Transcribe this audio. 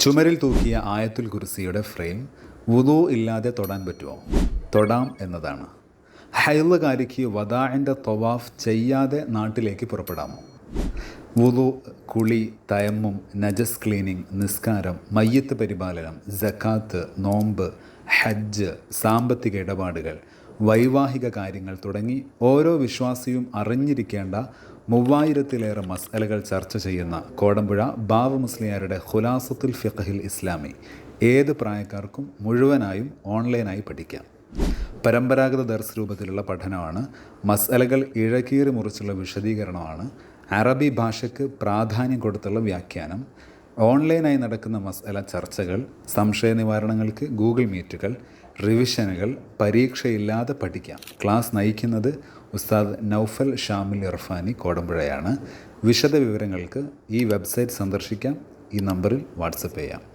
ചുമരിൽ തൂക്കിയ ആയത്തുൽ കുർസിയുടെ ഫ്രെയിം വുതു ഇല്ലാതെ തൊടാൻ പറ്റുമോ? തൊടാം എന്നതാണ്. ഹൈലുകാരിക്ക് വദാഇന്റെ തൊവാഫ് ചെയ്യാതെ നാട്ടിലേക്ക് പുറപ്പെടാമോ? വുതു കുളി തയമ്മും നജസ് ക്ലീനിങ് നിസ്കാരം മയ്യത്ത് പരിപാലനം ജക്കാത്ത് നോമ്പ് ഹജ്ജ് സാമ്പത്തിക ഇടപാടുകൾ വൈവാഹിക കാര്യങ്ങൾ തുടങ്ങി ഓരോ വിശ്വാസിയും അറിഞ്ഞിരിക്കേണ്ട മൂവായിരത്തിലേറെ മസലകൾ ചർച്ച ചെയ്യുന്ന കോടമ്പുഴ ബാവ മുസ്ലിയാരുടെ ഖുലാസത്തുൽ ഫിഖഹിൽ ഇസ്ലാമി. ഏത് പ്രായക്കാർക്കും മുഴുവനായും ഓൺലൈനായി പഠിക്കാം. പരമ്പരാഗത ദർസ് രൂപത്തിലുള്ള പഠനമാണ്. മസലകൾ ഇഴകീറി മുറിച്ചുള്ള വിശദീകരണമാണ്. അറബി ഭാഷയ്ക്ക് പ്രാധാന്യം കൊടുത്തുള്ള വ്യാഖ്യാനം. ഓൺലൈനായി നടക്കുന്ന മസല ചർച്ചകൾ സംശയ നിവാരണങ്ങൾക്ക് ഗൂഗിൾ മീറ്റുകൾ റിവിഷനുകൾ പരീക്ഷയില്ലാതെ പഠിക്കാം. ക്ലാസ് നയിക്കുന്നത് ഉസ്താദ് നൗഫൽ ഷാമിൽ ഇർഫാനി കോടമ്പുഴയാണ്. വിശദ വിവരങ്ങൾക്ക് ഈ വെബ്സൈറ്റ് സന്ദർശിക്കാം. ഈ നമ്പറിൽ വാട്സപ്പ് ചെയ്യാം.